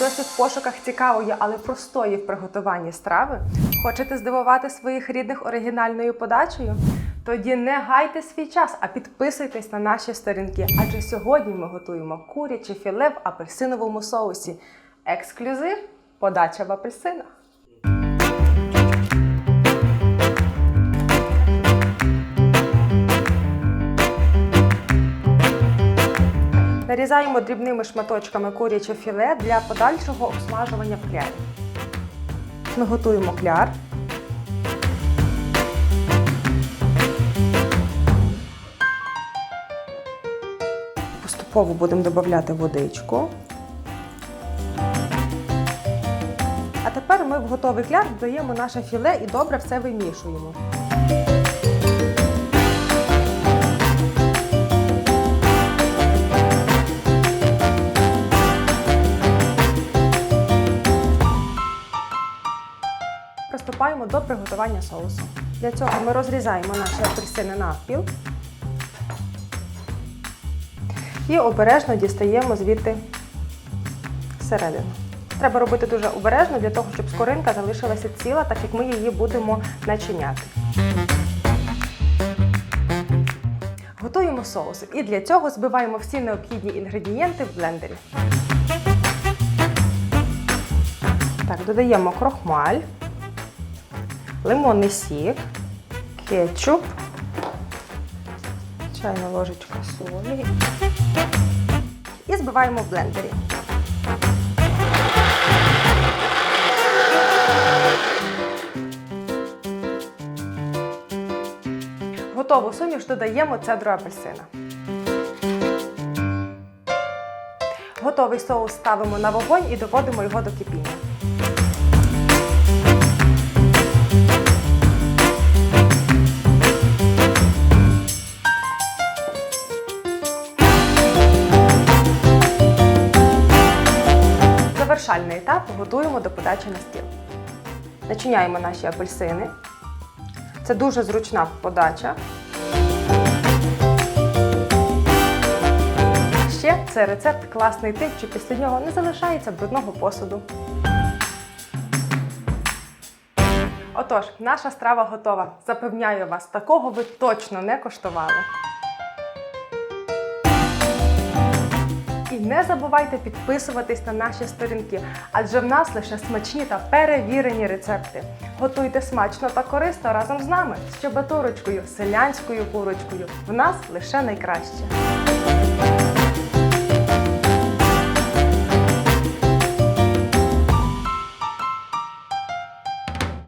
досі в пошуках цікавої, але простої в приготуванні страви? Хочете здивувати своїх рідних оригінальною подачею? Тоді не гайте свій час, а підписуйтесь на наші сторінки. Адже сьогодні ми готуємо куряче філе в апельсиновому соусі. Ексклюзив подача в апельсинах. Нарізаємо дрібними шматочками куряче філе для подальшого обсмажування в клярі. Готуємо кляр. Поступово будемо додавати водичку. А тепер ми в готовий кляр додаємо наше філе і добре все вимішуємо. Приступаємо до приготування соусу. Для цього ми розрізаємо наші апельсини навпіл і обережно дістаємо звідти середину. Треба робити дуже обережно для того, щоб скоринка залишилася ціла, так як ми її будемо начиняти. Готуємо соус і для цього збиваємо всі необхідні інгредієнти в блендері. Так, додаємо крохмаль, лимонний сік, кетчуп, чайна ложечка солі і збиваємо в блендері. Готову суміш додаємо цедру апельсина. Готовий соус ставимо на вогонь і доводимо його до кипіння. Завершальний етап готуємо до подачі на стіл. Начиняємо наші апельсини. Це дуже зручна подача. Ще це рецепт класний тим, що після нього не залишається брудного посуду. Отож, наша страва готова. Запевняю вас, такого ви точно не коштували. І не забувайте підписуватись на наші сторінки, адже в нас лише смачні та перевірені рецепти. Готуйте смачно та корисно разом з нами з чебатурочкою, селянською курочкою. В нас лише найкраще.